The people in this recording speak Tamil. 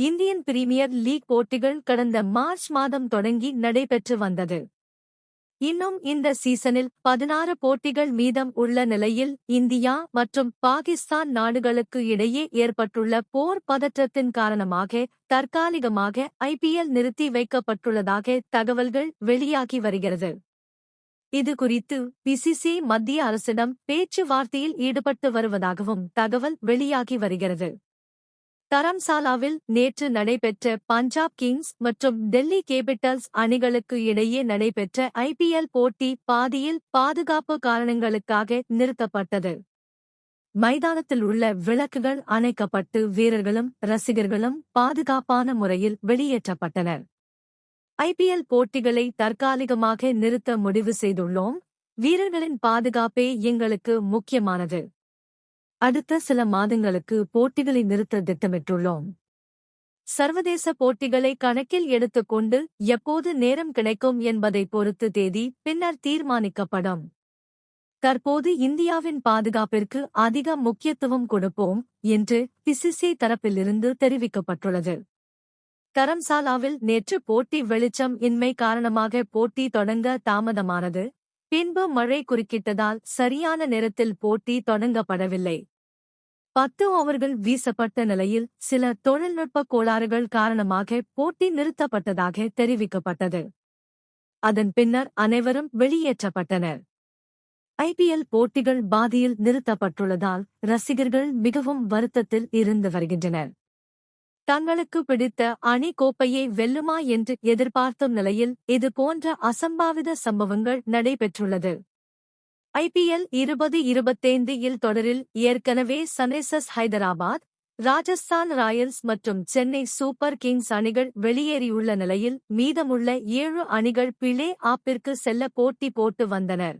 இந்தியன் பிரீமியர் லீக் போட்டிகள் கடந்த மார்ச் மாதம் தொடங்கி நடைபெற்று வந்தது. இன்னும் இந்த சீசனில் பதினாறு போட்டிகள் மீதம் உள்ள நிலையில் இந்தியா மற்றும் பாகிஸ்தான் நாடுகளுக்கு இடையே ஏற்பட்டுள்ள போர் பதற்றத்தின் காரணமாக தற்காலிகமாக ஐபிஎல் நிறுத்தி வைக்கப்பட்டுள்ளதாக தகவல்கள் வெளியாகி வருகிறது. இது குறித்து பிசிசி மத்திய அரசிடம் பேச்சுவார்த்தையில் ஈடுபட்டு வருவதாகவும் தகவல் வெளியாகி வருகிறது. தரம்சாலாவில் நேற்று நடைபெற்ற பஞ்சாப் கிங்ஸ் மற்றும் டெல்லி கேபிட்டல்ஸ் அணிகளுக்கு இடையே நடைபெற்ற ஐபிஎல் போட்டி பாதியில் பாதுகாப்பு காரணங்களுக்காக நிறுத்தப்பட்டது. மைதானத்தில் உள்ள விளக்குகள் அணைக்கப்பட்டு வீரர்களும் ரசிகர்களும் பாதுகாப்பான முறையில் வெளியேற்றப்பட்டனர். ஐபிஎல் போட்டிகளை தற்காலிகமாக நிறுத்த முடிவு செய்துள்ளோம். வீரர்களின் பாதுகாப்பே எங்களுக்கு முக்கியமானது. அடுத்த சில மாதங்களுக்கு போட்டிகளை நிறுத்த திட்டமிட்டுள்ளோம். சர்வதேச போட்டிகளை கணக்கில் எடுத்துக்கொண்டு எப்போது நேரம் கிடைக்கும் என்பதை பொறுத்து தேதி பின்னர் தீர்மானிக்கப்படும். தற்போது இந்தியாவின் பாதுகாப்பிற்கு அதிக முக்கியத்துவம் கொடுப்போம் என்று பிசிசி தரப்பிலிருந்து தெரிவிக்கப்பட்டுள்ளது. தரம்சாலாவில் நேற்று போட்டி வெளிச்சம் இன்மை காரணமாக போட்டி தொடங்க தாமதமானது. பின்பு மழை குறுக்கிட்டதால் சரியான நேரத்தில் போட்டி தொடங்கப்படவில்லை. பத்து ஓவர்கள் வீசப்பட்ட நிலையில் சில தொழில்நுட்ப கோளாறுகள் காரணமாக போட்டி நிறுத்தப்பட்டதாக தெரிவிக்கப்பட்டது. அதன் பின்னர் அனைவரும் வெளியேற்றப்பட்டனர். ஐபிஎல் போட்டிகள் பாதியில் நிறுத்தப்பட்டுள்ளதால் ரசிகர்கள் மிகவும் வருத்தத்தில் இருந்து வருகின்றனர். தங்களுக்கு பிடித்த அணி கோப்பையை வெல்லுமா என்று எதிர்பார்த்தும் நிலையில் இது போன்ற அசம்பாவித சம்பவங்கள் நடைபெற்றுள்ளது. ஐபிஎல் இருபது இருபத்தைந்து இல் தொடரில் ஏற்கனவே சன்ரைசர்ஸ் ஹைதராபாத் ராஜஸ்தான் ராயல்ஸ் மற்றும் சென்னை சூப்பர் கிங்ஸ் அணிகள் வெளியேறியுள்ள நிலையில் மீதமுள்ள ஏழு அணிகள் பிளே ஆப்பிற்கு செல்ல போட்டி போட்டு வந்தனர்.